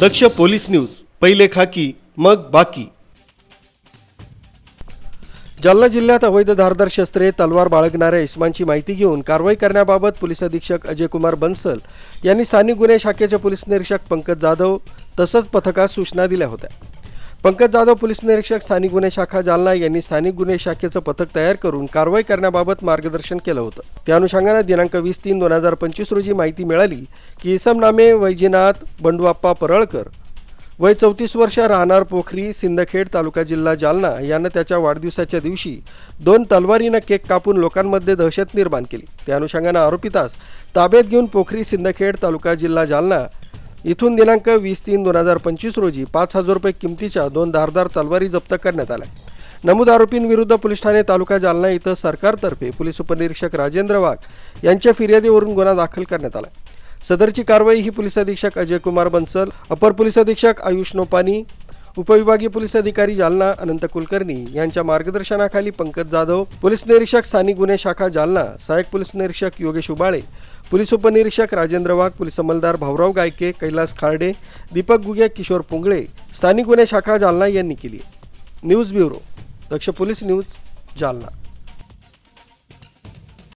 दक्ष police news पहिले खाकी मग बाकी. जालना जिल्ह्यात अवैध धारदार शस्त्रे तलवार बाळगणाऱ्या इस्मांची माहिती घेऊन कारवाई करण्याबाबत पोलीस अधीक्षक अजय कुमार बन्सल यांनी स्थानिक गुन्हे शाखेचे पोलीस निरीक्षक पंकज जाधव तसंच पथकास सूचना दिल्या होत्या. पंकज जाधव पोलीस निरीक्षक स्थानिक गुन्हे शाखा जालना यांनी स्थानिक गुन्हे शाखेचं पथक तयार करून कारवाई करण्याबाबत मार्गदर्शन केलं होतं. त्या अनुषंगानं दिनांक वीस तीन दोन हजार पंचवीस रोजी माहिती मिळाली की इसम नामे बंडुआप्पा परळकर वय चौतीस वर्ष राहणार पोखरी सिंदखेड तालुका जिल्हा जालना यानं त्याच्या वाढदिवसाच्या दिवशी दोन तलवारीनं केक कापून लोकांमध्ये दहशत निर्माण केली. त्या अनुषंगानं आरोपितास ताब्यात घेऊन पोखरी सिंदखेड तालुका जिल्हा जालना इथून दिनांक वीस तीन दोन हजार पंचवीस रोजी पाच हजार रुपये किमतीच्या दोन धारदार तलवारी जप्त करण्यात आल्या. नमूद आरोपींविरुद्ध पोलीस ठाणे तालुका जालना इथं सरकारतर्फे पोलीस उपनिरीक्षक राजेंद्र वाघ यांच्या फिर्यादीवरून गुन्हा दाखल करण्यात आला. सदरची कारवाई ही पोलीस अधीक्षक अजय कुमार बन्सल अपर पोलीस अधीक्षक आयुष नोपानी उपविभागीय पोलीस अधिकारी जालना अनंत कुलकर्णी यांच्या मार्गदर्शनाखाली पंकज जाधव पोलीस निरीक्षक स्थानिक गुन्हे शाखा जालना सहाय्यक पोलीस निरीक्षक योगेश उबाळे पोलीस उपनिरीक्षक राजेंद्र वाघ पोलीस अंमलदार भाऊराव गायके कैलास खार्डे दीपक गुगे किशोर पुंगळे स्थानिक गुन्हे शाखा जालना यांनी केली news bureau Daksh police news Jalna.